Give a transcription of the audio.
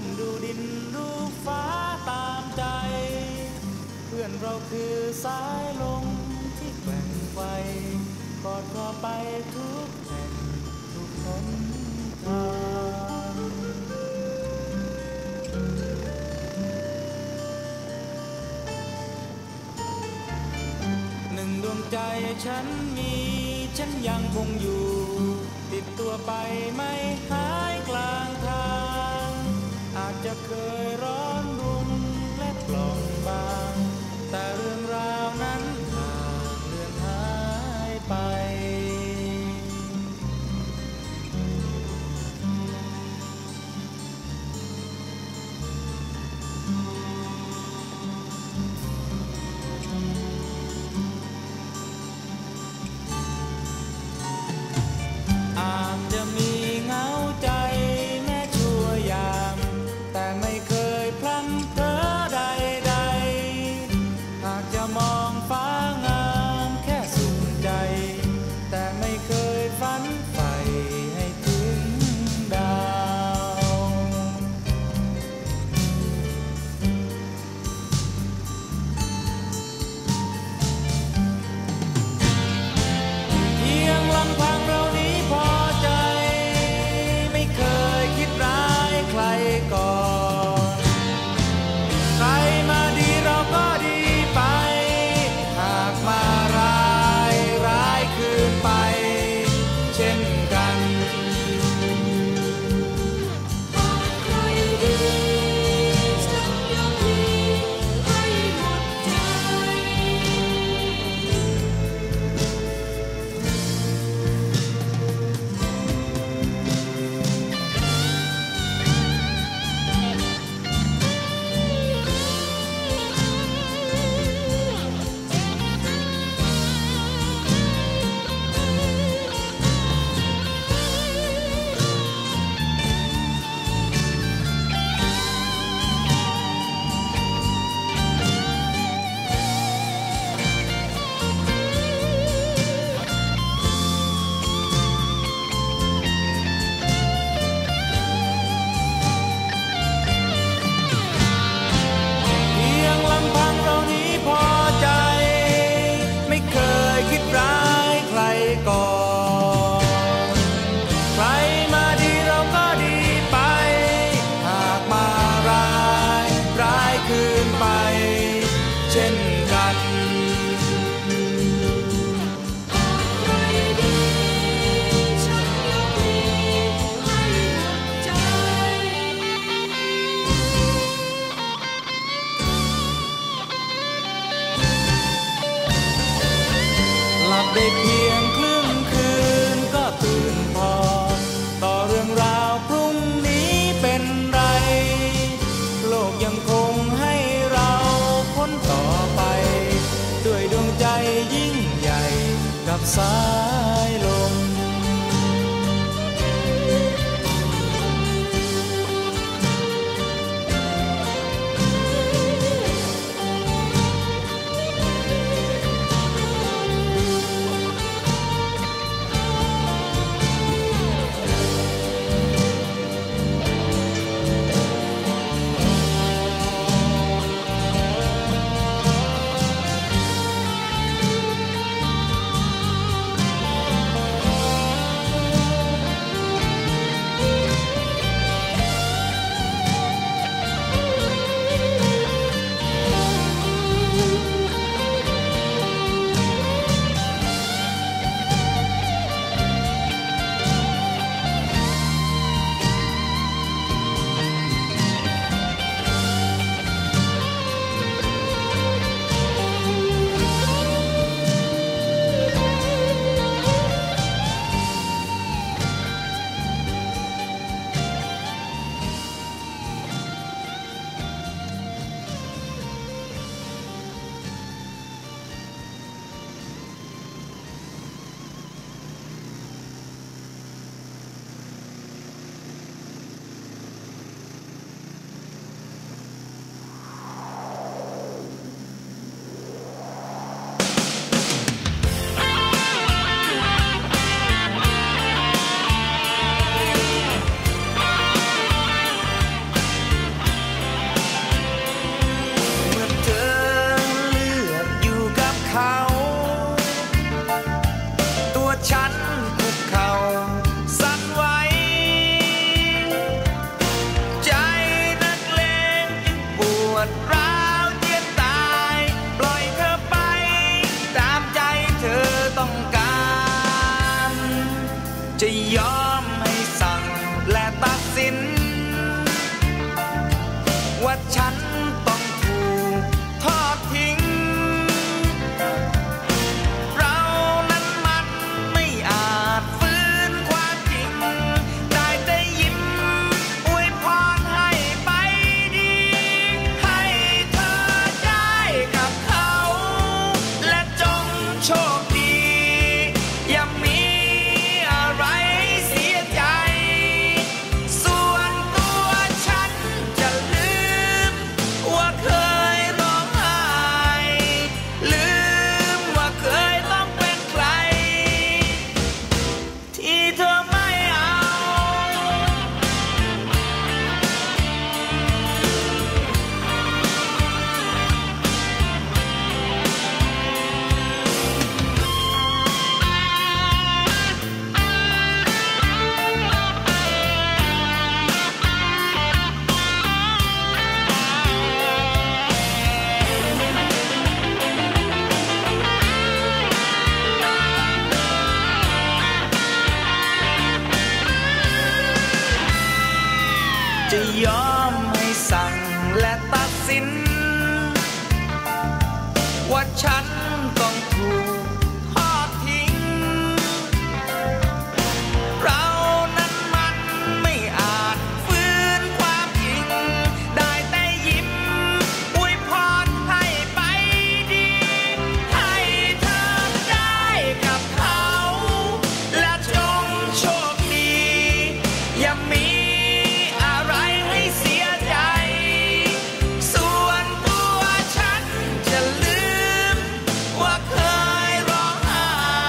มดูดินดูฟ้าตามใจ เพื่อนเราคือสายลมที่แกว่งไฟกอดกอไปทุกแห่งทุกคนทางหนึ่งดวงใจฉันมีฉันยังคงอยู่ ติดตัวไปไม่หายกลางทาง จะเคยร้อนรุนและกล่อม they hear